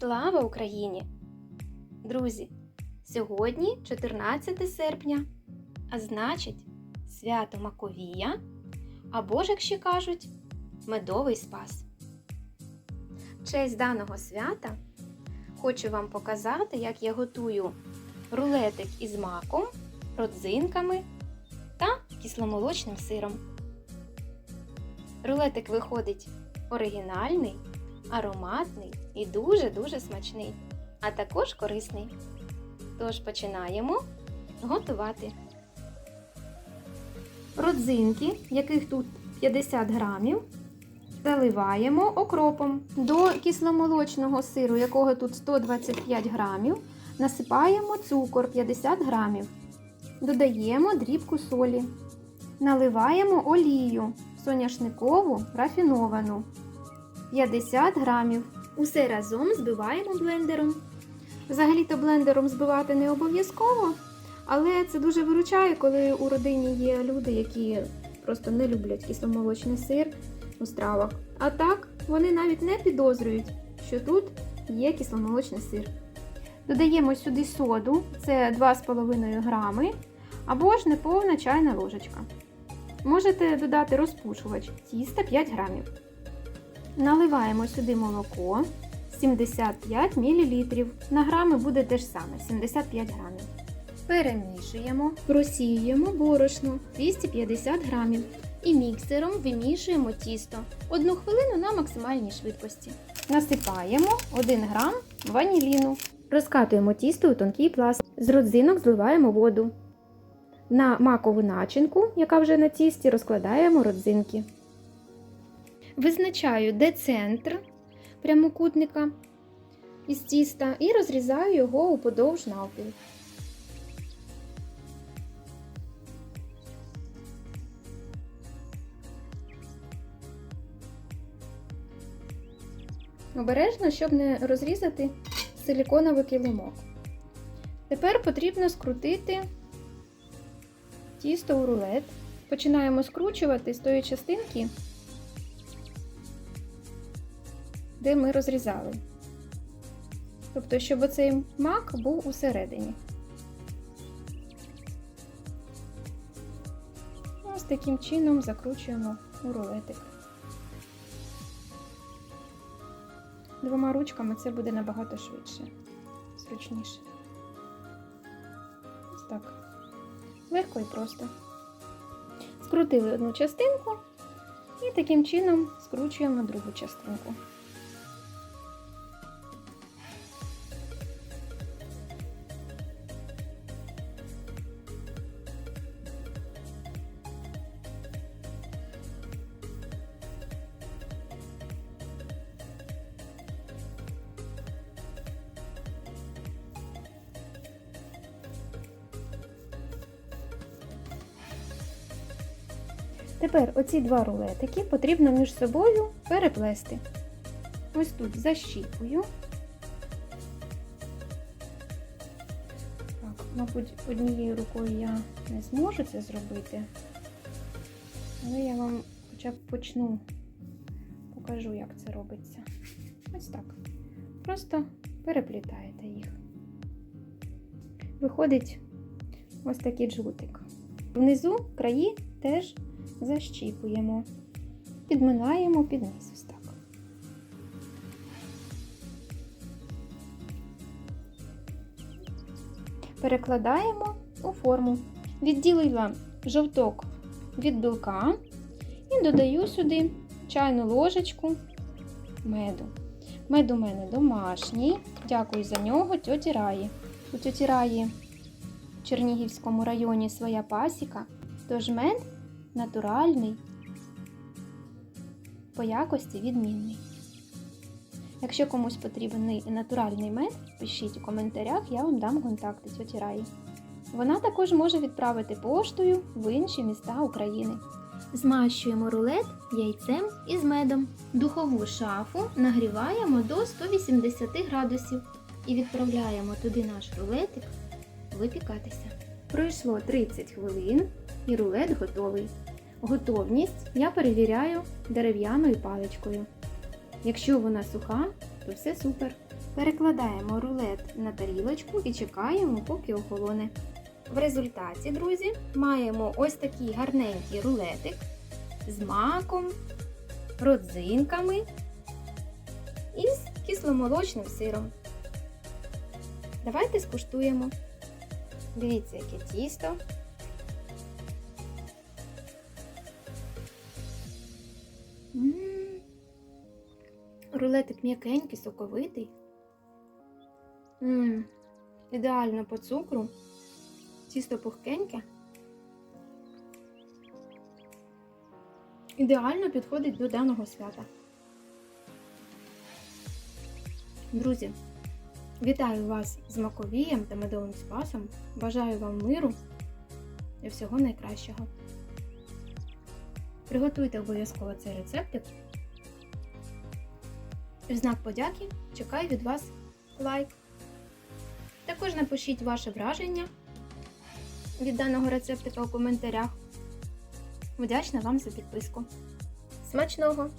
Слава Україні! Друзі! Сьогодні 14 серпня, а значить, свято Маковія, або ж, як ще кажуть, медовий спас. В честь даного свята хочу вам показати, як я готую рулетик із маком, родзинками та кисломолочним сиром. Рулетик виходить оригінальний, ароматний і дуже-дуже смачний, а також корисний. Тож починаємо готувати. Родзинки, яких тут 50 грамів, заливаємо окропом. До кисломолочного сиру, якого тут 125 грамів, насипаємо цукор 50 грамів. Додаємо дрібку солі. Наливаємо олію соняшникову рафіновану 50 грамів. Усе разом збиваємо блендером. Взагалі-то блендером збивати не обов'язково, але це дуже виручає, коли у родині є люди, які просто не люблять кисломолочний сир у стравах. А так вони навіть не підозрюють, що тут є кисломолочний сир. Додаємо сюди соду, це 2,5 грами, або ж неповна чайна ложечка. Можете додати розпушувач тіста 5 грамів. Наливаємо сюди молоко 75 мл. На грами буде те ж саме 75 грамів. Перемішуємо, просіюємо борошно 250 грамів. І міксером вимішуємо тісто одну хвилину на максимальній швидкості. Насипаємо 1 грам ваніліну. Розкатуємо тісто у тонкий пласт. З родзинок зливаємо воду. На макову начинку, яка вже на тісті, розкладаємо родзинки. Визначаю, де центр прямокутника із тіста і розрізаю його уподовж навпіл. Обережно, щоб не розрізати силіконовий килимок. Тепер потрібно скрутити тісто у рулет. Починаємо скручувати з тої частинки, де ми розрізали. Тобто, щоб оцей мак був усередині. Ось таким чином закручуємо у рулетик. Двома ручками це буде набагато швидше, зручніше. Ось так. Легко і просто. Скрутили одну частинку і таким чином скручуємо другу частинку. Тепер оці два рулетики потрібно між собою переплести. Ось тут защіпую. Так, мабуть, однією рукою я не зможу це зробити, але я вам хоча б почну, покажу, як це робиться. Ось так. Просто переплітаєте їх. Виходить ось такий джгутик. Внизу краї теж защіпуємо, підминаємо під низ так. Перекладаємо у форму. Відділила жовток від білка і додаю сюди чайну ложечку меду. Мед у мене домашній. Дякую за нього тьоті Раї. У тьоті Раї в Чернігівському районі своя пасіка, тож мед натуральний, по якості відмінний. Якщо комусь потрібен натуральний мед, пишіть у коментарях, я вам дам контакти тьоті Раї. Вона також може відправити поштою в інші міста України. Змащуємо рулет яйцем із медом. Духову шафу нагріваємо до 180 градусів і відправляємо туди наш рулетик випікатися. Пройшло 30 хвилин і рулет готовий. Готовність я перевіряю дерев'яною паличкою. Якщо вона суха, то все супер. Перекладаємо рулет на тарілочку і чекаємо, поки охолоне. В результаті, друзі, маємо ось такий гарненький рулетик з маком, родзинками і з кисломолочним сиром. Давайте скуштуємо. Дивіться, яке тісто. Рулетик м'якенький, соковитий. М. Ідеально по цукру. Тісто пухкеньке. Ідеально підходить до даного свята. Друзі, вітаю вас з Маковієм та медовим спасом. Бажаю вам миру і всього найкращого. Приготуйте обов'язково цей рецептик. В знак подяки чекаю від вас лайк. Також напишіть ваше враження від даного рецептика у коментарях. Вдячна вам за підписку. Смачного!